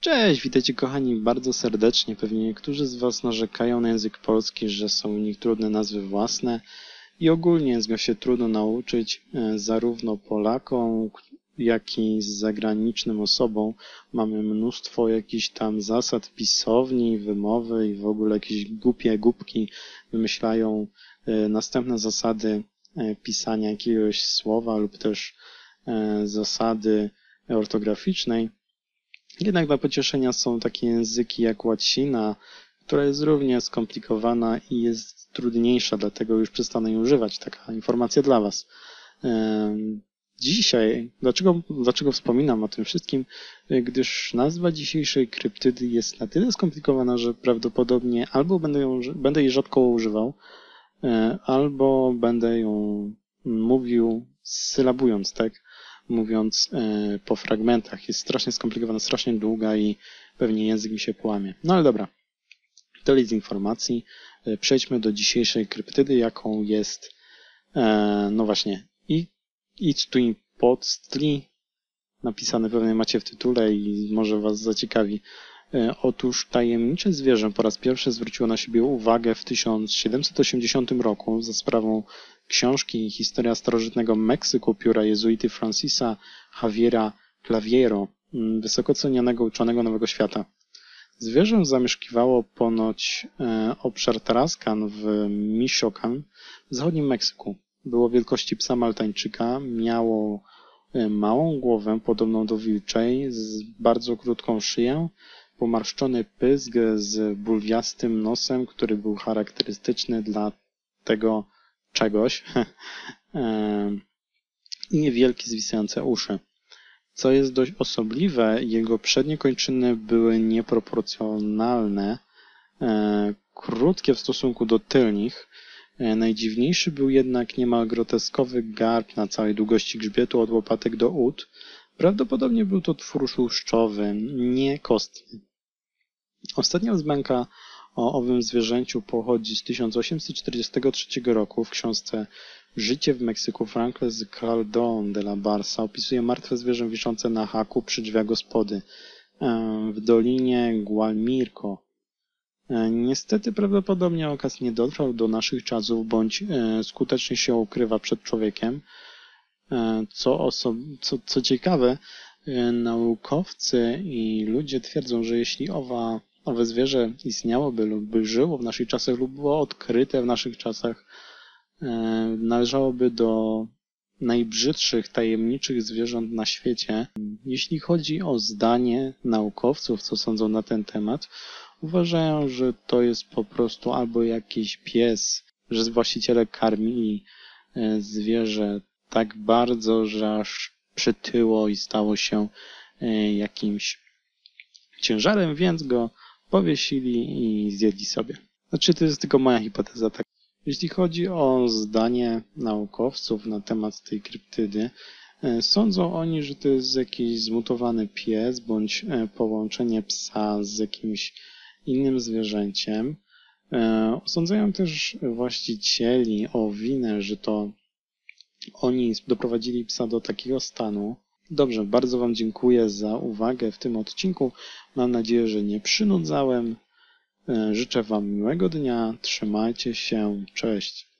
Cześć, witajcie kochani bardzo serdecznie. Pewnie niektórzy z Was narzekają na język polski, że są u nich trudne nazwy własne i ogólnie go się trudno nauczyć e, zarówno Polakom, jak i z zagranicznym osobom. Mamy mnóstwo jakichś tam zasad pisowni, wymowy i w ogóle jakieś głupie głupki wymyślają e, następne zasady e, pisania jakiegoś słowa lub też zasady ortograficznej. Jednak dla pocieszenia są takie języki jak łacina, która jest równie skomplikowana i jest trudniejsza, dlatego już przestanę jej używać. Taka informacja dla Was. Dzisiaj, dlaczego, dlaczego wspominam o tym wszystkim? Gdyż nazwa dzisiejszej kryptydy jest na tyle skomplikowana, że prawdopodobnie albo będę, ją, będę jej rzadko używał, e, albo będę ją mówił sylabując, tak? Mówiąc e, po fragmentach. Jest strasznie skomplikowana, strasznie długa i pewnie język mi się połamie. No ale dobra. Tyle z informacji. E, przejdźmy do dzisiejszej kryptydy, jaką jest, e, no właśnie, It's to Impostli, napisane pewnie macie w tytule i może Was zaciekawi. Otóż tajemnicze zwierzę po raz pierwszy zwróciło na siebie uwagę w 1780 roku za sprawą książki Historia starożytnego Meksyku pióra jezuity Francisa Javiera Claviero, mm, wysoko cenionego uczonego Nowego Świata. Zwierzę zamieszkiwało ponoć e, obszar Tarascan w Michoacan w zachodnim Meksyku. Było wielkości psa maltańczyka, miało e, małą głowę podobną do wilczej, z bardzo krótką szyję, pomarszczony pysk z bulwiastym nosem, który był charakterystyczny dla tego czegoś i niewielkie zwisające uszy. Co jest dość osobliwe, jego przednie kończyny były nieproporcjonalne, e, krótkie w stosunku do tylnych. E, najdziwniejszy był jednak niemal groteskowy garb na całej długości grzbietu od łopatek do ud. Prawdopodobnie był to twór tłuszczowy, nie kostny. Ostatnia wzmianka o owym zwierzęciu pochodzi z 1843 roku. W książce Życie w Meksyku Frances Caldon de la Barca opisuje martwe zwierzę wiszące na haku przy drzwiach gospody w dolinie Gualmirco. E, niestety prawdopodobnie okaz nie dotrwał do naszych czasów, bądź e, skutecznie się ukrywa przed człowiekiem. E, co, co, co ciekawe, naukowcy i ludzie twierdzą, że jeśli owa owe zwierzę istniałoby lub by żyło w naszych czasach lub było odkryte w naszych czasach, e, należałoby do najbrzydszych, tajemniczych zwierząt na świecie. Jeśli chodzi o zdanie naukowców, co sądzą na ten temat, uważają, że to jest po prostu albo jakiś pies, że właściciele karmili e, zwierzę tak bardzo, że aż przytyło i stało się e, jakimś ciężarem, więc go powiesili i zjedli sobie. Znaczy, to jest tylko moja hipoteza. Tak. Jeśli chodzi o zdanie naukowców na temat tej kryptydy, e, sądzą oni, że to jest jakiś zmutowany pies bądź e, połączenie psa z jakimś innym zwierzęciem. Osądzają też właścicieli o winę, że to oni doprowadzili psa do takiego stanu, Dobrze, bardzo Wam dziękuję za uwagę w tym odcinku. Mam nadzieję, że nie przynudzałem. E, życzę Wam miłego dnia. Trzymajcie się. Cześć.